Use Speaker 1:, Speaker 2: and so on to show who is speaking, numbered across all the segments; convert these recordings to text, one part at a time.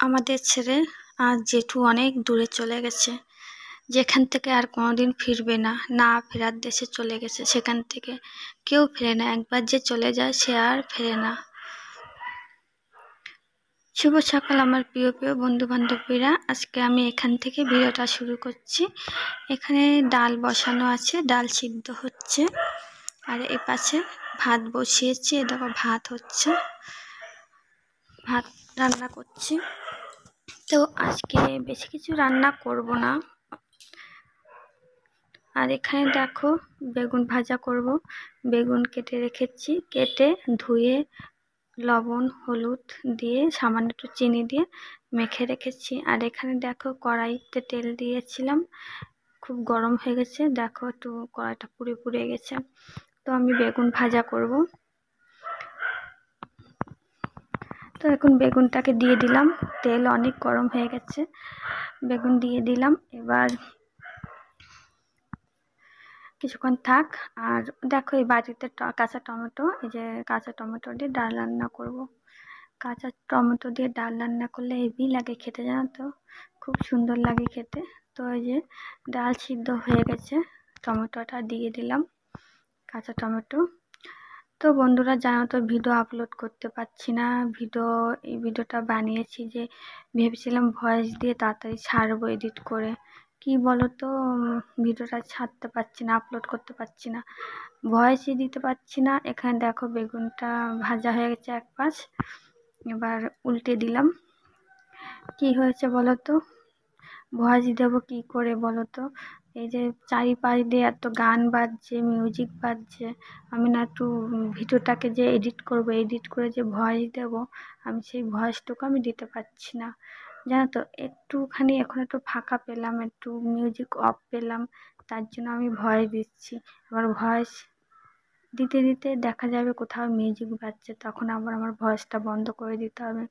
Speaker 1: আমাদের ছেড়ে আর জেঠু অনেক দূরে চলে গেছে। যেখান থেকে আর কোনোদিন ফিরবে না না ফেরার দেশে চলে গেছে। সেখান থেকে কেউ ফেরে না, একবার যে চলে যায় সে আর ফেরে না। শুভ সকাল আমার প্রিয় প্রিয় বন্ধু বান্ধবীরা আজকে আমি এখান থেকে ভিডিওটা শুরু করছি। এখানে ডাল বসানো আছে, ডাল সিদ্ধ হচ্ছে। আর এ পাশে ভাত বসিয়েছি, এ দেখো ভাত হচ্ছে। ভাত রান্না করছি। তো আজকে বেশি কিছু রান্না করব না। আর এখানে দেখো বেগুন ভাজা করব। বেগুন কেটে রেখেছি। কেটে ধুয়ে লবণ, হলুদ দিয়ে, সামান্য একটু চিনি দিয়ে মেখে রেখেছি। আর এখানে দেখো কড়াইতে তেল দিয়েছিলাম। খুব গরম হয়ে গেছে। দেখো একটু কড়াইটা পুড়ে পুড়ে গেছে। তো আমি বেগুন ভাজা করব। তো এখন বেগুনটাকে দিয়ে দিলাম। তেল অনেক গরম হয়ে গেছে। বেগুন দিয়ে দিলাম। এবার কিছুক্ষণ থাক। আর দেখো এই বাড়িতে কাঁচা টমেটো, এই যে কাঁচা টমেটো দিয়ে ডাল রান্না করব। কাঁচা টমেটো দিয়ে ডাল রান্না করলে হেভি লাগে খেতে, জানো তো? খুব সুন্দর লাগে খেতে। তো এই যে ডাল সিদ্ধ হয়ে গেছে। টমেটোটা দিয়ে দিলাম। কাঁচা টমেটো। তো বন্ধুরা জানো তো ভিডিও আপলোড করতে পারছি না। ভিডিও, এই ভিডিওটা বানিয়েছি যে ভেবেছিলাম ভয়েস দিয়ে তাড়াতাড়ি ছাড়বো এডিট করে। কি বলো তো ভিডিওটা ছাড়তে পারছি না আপলোড করতে পারছি না। ভয়েসই দিতে পারছি না। এখানে দেখো বেগুনটা ভাজা হয়ে গেছে এক পাশ। এবার উল্টে দিলাম। কি হয়েছে বলো তো ভয়েস দেবো কী করে বলো তো এই যে চারিপাশ দিয়ে এত গান বাজছে মিউজিক বাজছে, আমি না একটু ভিডিওটাকে যে এডিট করব এডিট করে যে ভয়েস দেব, আমি সেই ভয়েসটুকু আমি দিতে পারছি না। জানো তো, একটুখানি এখন একটু ফাঁকা পেলাম, একটু মিউজিক অফ পেলাম, তার জন্য আমি ভয়েস দিচ্ছি। এবার ভয়েস দিতে দিতে দেখা যাবে কোথাও মিউজিক বাজছে, তখন আবার আমার ভয়েসটা বন্ধ করে দিতে হবে।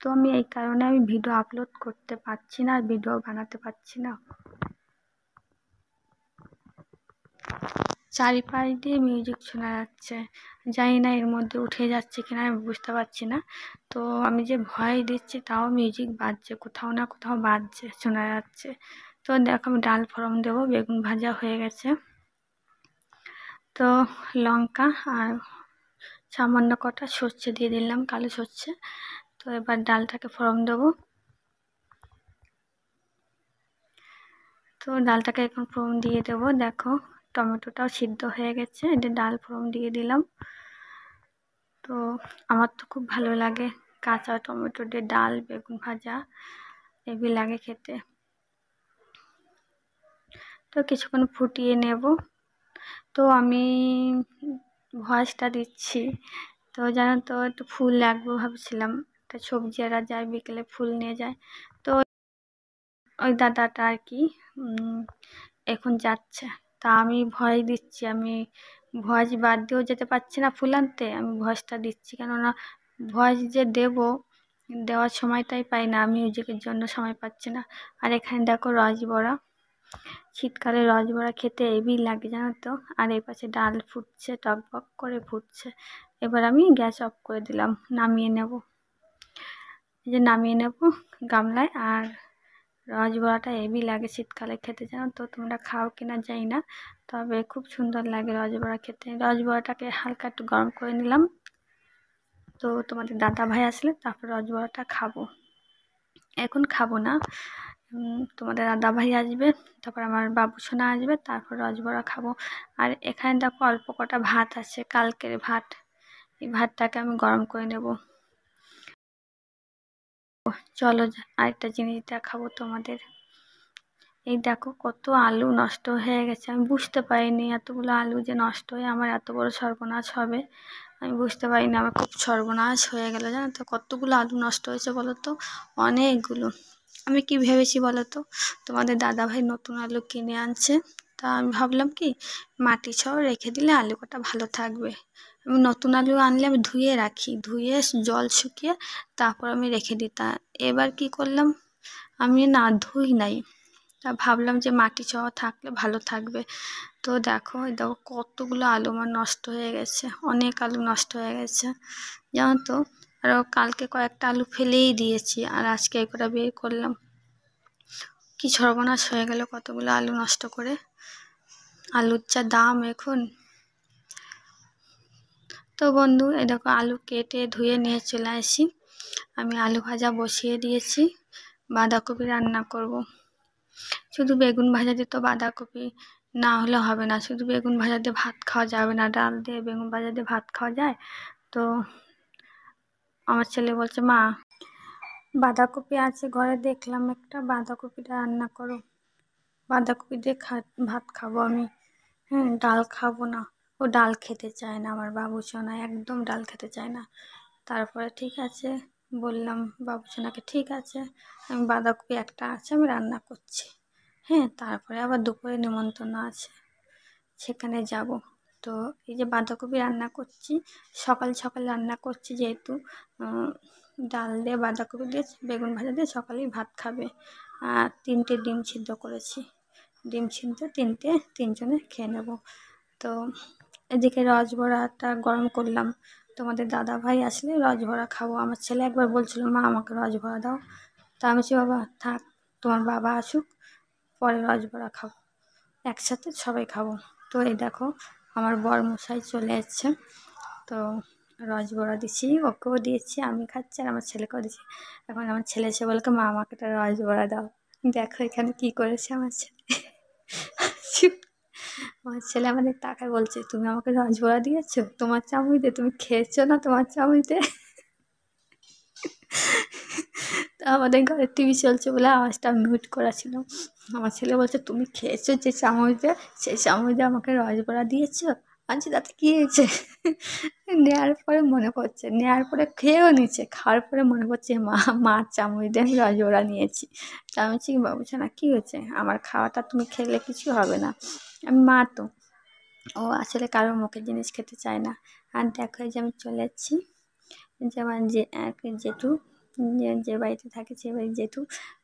Speaker 1: তো আমি এই কারণে আমি ভিডিও আপলোড করতে পারছি না, আর ভিডিও বানাতে পারছি না। চারিপাশ দিয়ে মিউজিক শোনা যাচ্ছে। জানি না এর মধ্যে উঠে যাচ্ছে কিনা, আমি বুঝতে পারছি না। তো আমি যে ভয় দিচ্ছি, তাও মিউজিক বাজছে, কোথাও না কোথাও বাজছে, শোনা যাচ্ছে। তো দেখো আমি ডাল ফোড়ন দেবো, বেগুন ভাজা হয়ে গেছে। তো লঙ্কা আর সামান্য কটা সর্ষে দিয়ে দিলাম, কালো সর্ষে। তো এবার ডালটাকে ফোড়ন দেবো। তো ডালটাকে এখন ফোড়ন দিয়ে দেবো। দেখো, টমেটোটাও সিদ্ধ হয়ে গেছে। এটা ডাল ফোড়ন দিয়ে দিলাম। তো আমার তো খুব ভালো লাগে কাঁচা টমেটো দিয়ে ডাল, বেগুন ভাজা এবি লাগে খেতে। তো কিছুক্ষণ ফুটিয়ে নেব। তো আমি ভয়েসটা দিচ্ছি। তো জানো তো, একটু ফুল লাগবে ভাবছিলাম। একটা সবজি এরা যায়, বিকেলে ফুল নিয়ে যায়। তো ওই দাদাটা আর কি এখন যাচ্ছে। তা আমি ভয় দিচ্ছি, আমি ভয়েস বাদ দিয়েও যেতে পারছি না ফুল আনতে, আমি ভয়েসটা দিচ্ছি। কেননা ভয়েস যে দেব, দেওয়ার সময়টাই পাই না, আমি মিউজিকের জন্য সময় পাচ্ছি না। আর এখানে দেখো রসবড়া শীতকালে রসবড়া খেতে এবি লাগে, জানো তো? আর এই পাশে ডাল ফুটছে, টকবক করে ফুটছে। এবার আমি গ্যাস অফ করে দিলাম, নামিয়ে নেব। এই যে নামিয়ে নেব গামলায় আর রসবড়াটা হেভি লাগে শীতকালে খেতে, জানো তো? তোমরা খাও কিনা যাই না, তবে খুব সুন্দর লাগে রসবড়া খেতে। রসবড়াটাকে হালকা একটু গরম করে নিলাম। তো তোমাদের দাদা ভাই আসলে তারপর রসবড়াটা খাব। এখন খাব না। তোমাদের দাদা ভাই আসবে, তারপর আমার বাবু সোনা আসবে, তারপর রসবড়া খাব। আর এখানে দেখো অল্প কটা ভাত আছে, কালকের ভাত। এই ভাতটাকে আমি গরম করে নেব। চলো আরেকটা জিনিস দেখাবো তোমাদের। এই দেখো কত আলু নষ্ট হয়ে গেছে, আমি বুঝতে পারিনি এতগুলো আলু যে নষ্ট হয়ে আমার এত বড় সর্বনাশ হবে। আমি বুঝতে পারিনি আমার খুব সর্বনাশ হয়ে গেল, জানো তো? কতগুলো আলু নষ্ট হয়েছে বলো তো? অনেকগুলো। আমি কি ভেবেছি বলো তো? তোমাদের দাদাভাই নতুন আলু কিনে আনছে। তা আমি ভাবলাম কি, মাটি সহ রেখে দিলে আলু কটা ভালো থাকবে। আমি নতুন আলু আনলে আমি ধুয়ে রাখি, ধুয়ে জল শুকিয়ে তারপর আমি রেখে দিতাম এবার কি করলাম? আমি না ধুই নাই। তা ভাবলাম যে মাটি সহ থাকলে ভালো থাকবে। তো দেখো দেখো কতগুলো আলু আমার নষ্ট হয়ে গেছে, অনেক আলু নষ্ট হয়ে গেছে। জানো তো আরও কালকে কয়েকটা আলু ফেলেই দিয়েছি, আর আজকে কটা বের করলাম। কি সর্বনাশ হয়ে গেল কতগুলো আলু নষ্ট করে। আলুর যা দাম এখন তো বন্ধু এ দেখো আলু কেটে ধুয়ে নিয়ে চলে আসি। আমি আলু ভাজা বসিয়ে দিয়েছি, বাঁধাকপি রান্না করব। শুধু বেগুন ভাজা দিয়ে তো বাঁধাকপি না হলে হবে না, শুধু বেগুন ভাজা দিয়ে ভাত খাওয়া যাবে না, ডাল দিয়ে বেগুন ভাজা দিয়ে ভাত খাওয়া যায়? তো আমার ছেলে বলছে, মা, বাঁধাকপি আছে ঘরে, দেখলাম একটা, বাঁধাকপিটা রান্না করো। বাঁধাকপি দিয়ে ভাত খাব আমি। হ্যাঁ ডাল খাব না। ও ডাল খেতে চায় না আমার বাবু সোনা একদম ডাল খেতে চায় না। তারপরে ঠিক আছে, বললাম বাবু সোনাকে ঠিক আছে, আমি বাঁধাকপি একটা আছে, আমি রান্না করছি। হ্যাঁ তারপরে আবার দুপুরে নিমন্ত্রণ আছে, সেখানে যাব। তো এই যে বাঁধাকপি রান্না করছি, সকাল সকাল রান্না করছি যেহেতু ডাল দিয়ে বাঁধাকপি দিয়ে বেগুন ভাজা দিয়ে সকালেই ভাত খাবে। আর তিনটে ডিম সিদ্ধ করেছি। ডিম সিদ্ধ তিনটে, তিনজনে খেয়ে নেব। তো এদিকে রসবড়াটা গরম করলাম। তোমাদের দাদা ভাই আসলে রসবড়া খাব। আমার ছেলে একবার বলছিল, মা, আমাকে রসবড়া দাও। তা আমি সে বাবা, থাক, তোমার বাবা আসুক, পরে রসবড়া খাব। একসাথে সবাই খাব। তো এই দেখো, আমার বর মশাই চলে এসছে। তো রসবড়া দিচ্ছি, ওকেও দিয়েছি, আমি খাচ্ছি আর আমার ছেলেকেও দিচ্ছি। এখন আমার ছেলে এসে বলকে মা, আমাকে একটা রসবড়া দাও। দেখো এখানে কি করেছে আমার ছেলে। আমার ছেলে আমাদের তাকে বলছে, তুমি আমাকে রসবড়া দিয়েছ? তোমার চামুইতে তুমি খেয়েছো না তোমার চামুইতে আমাদের ঘরে টিভি চলছে বলে আওয়াজটা মিউট করা ছিল। আমার ছেলে বলছে, তুমি খেয়েছো যে চামুইতে সেই চামচে আমাকে রসবড়া দিয়েছ? আনছি তাতে কী হয়েছে? নেওয়ার পরে মনে পড়ছে নেওয়ার পরে খেয়েও নিচ্ছে, খাওয়ার পরে মনে পড়ছে, মা মার চামচ দিয়ে আমি রসবড়া নিয়েছি। ঠিক বাবুছে না, কী হয়েছে? আমার খাওয়াটা তুমি খেলে, কিছু হবে না। আমি, মা, তো। ও আসলে কারোর মুখের জিনিস খেতে চায় না। আর দেখো যে আমি চলে যাচ্ছি। যেমন যে, এক জেঠু, যে বাড়িতে থাকে, সে বাড়ি জেঠু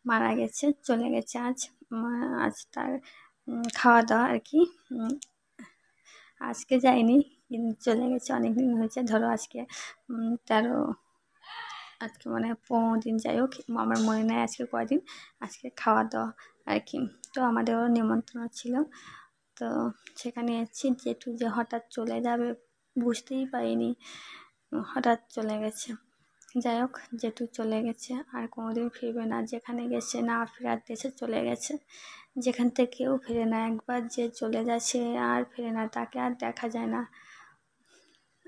Speaker 1: মারা গেছে, চলে গেছে আজ। আজ তার খাওয়া দাওয়া আর কি আজকে যাইনি চলে গেছে অনেক দিন হয়েছে, ধরো আজকে তেরো, আজকে মানে পনেরো দিন, যাই হোক, আমার মনে নেয় আজকে কয়দিন, আজকে খাওয়া দাওয়া আর কি। তো আমাদেরও নিমন্ত্রণ ছিল, তো সেখানে এসেছি জেঠু যে হঠাৎ চলে যাবে, বুঝতেই পারিনি, হঠাৎ চলে গেছে। যাই হোক, জেঠু চলে গেছে। আর কোনোদিন ফিরবে না। যেখানে গেছে না ফেরার দেশে চলে গেছে। যেখান থেকে কেউ ফিরে না। একবার যে চলে সে আর ফিরে না, তাকে আর দেখা যায় না।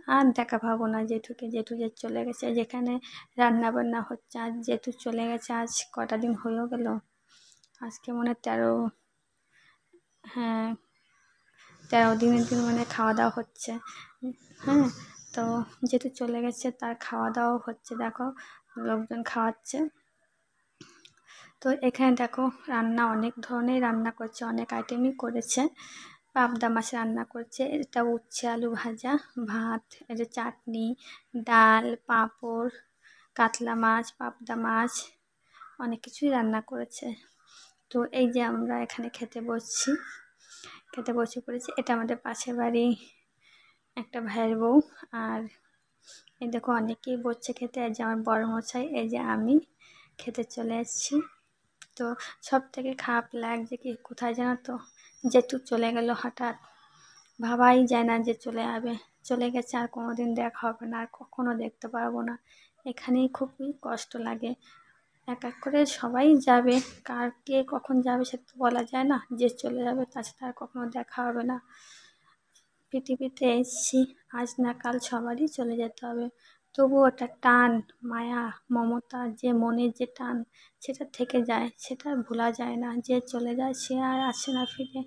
Speaker 1: আর দেখা পাবো না জেঠুকে। জেঠু যে চলে গেছে, যেখানে রান্না বান্না হচ্ছে আজ জেঠু চলে গেছে, আজ কটা দিন হয়েও গেল? আজকে মনে তেরো হ্যাঁ তেরো দিনের দিন মানে খাওয়া দাওয়া হচ্ছে। হ্যাঁ তো যেহেতু চলে গেছে, তার খাওয়া দাওয়া হচ্ছে, দেখো লোকজন খাওয়াচ্ছে। তো এখানে দেখো রান্না, অনেক ধরনের রান্না করছে, অনেক আইটেমই করেছে। পাবদা মাছ রান্না করছে, এটা উচ্ছে, আলু ভাজা, ভাত এটা চাটনি, ডাল, পাঁপড়, কাতলা মাছ, পাবদা মাছ, অনেক কিছুই রান্না করেছে। তো এই যে আমরা এখানে খেতে বসছি, খেতে বসে পড়েছি, এটা আমাদের পাশের বাড়ি একটা ভাইয়ের বউ। আর এই দেখো, অনেকেই বসছে খেতে, এই যে আমার বড় মশাই এই যে আমি খেতে চলে এসেছি। তো সব থেকে খারাপ লাগছে কি, কোথায় জানো তো? যেটু চলে গেল হঠাৎ। ভাবাই যায় না যে চলে যাবে। চলে গেছে, আর কোনো দিন দেখা হবে না, আর কখনও দেখতে পারব না। এখানেই খুবই কষ্ট লাগে। এক এক করে সবাই যাবে। কার কে কখন যাবে সে তো বলা যায় না, যে চলে যাবে, তার সাথে আর কখনো দেখা হবে না। পৃথিবীতে এসেছি, আজ না কাল সবারই চলে যেতে হবে। তবু ওটা টান, মায়া, মমতা, যে মনের যে টান, সেটা থেকে যায়, সেটা ভোলা যায় না। যে চলে যায়, সে আর আসে না ফিরে।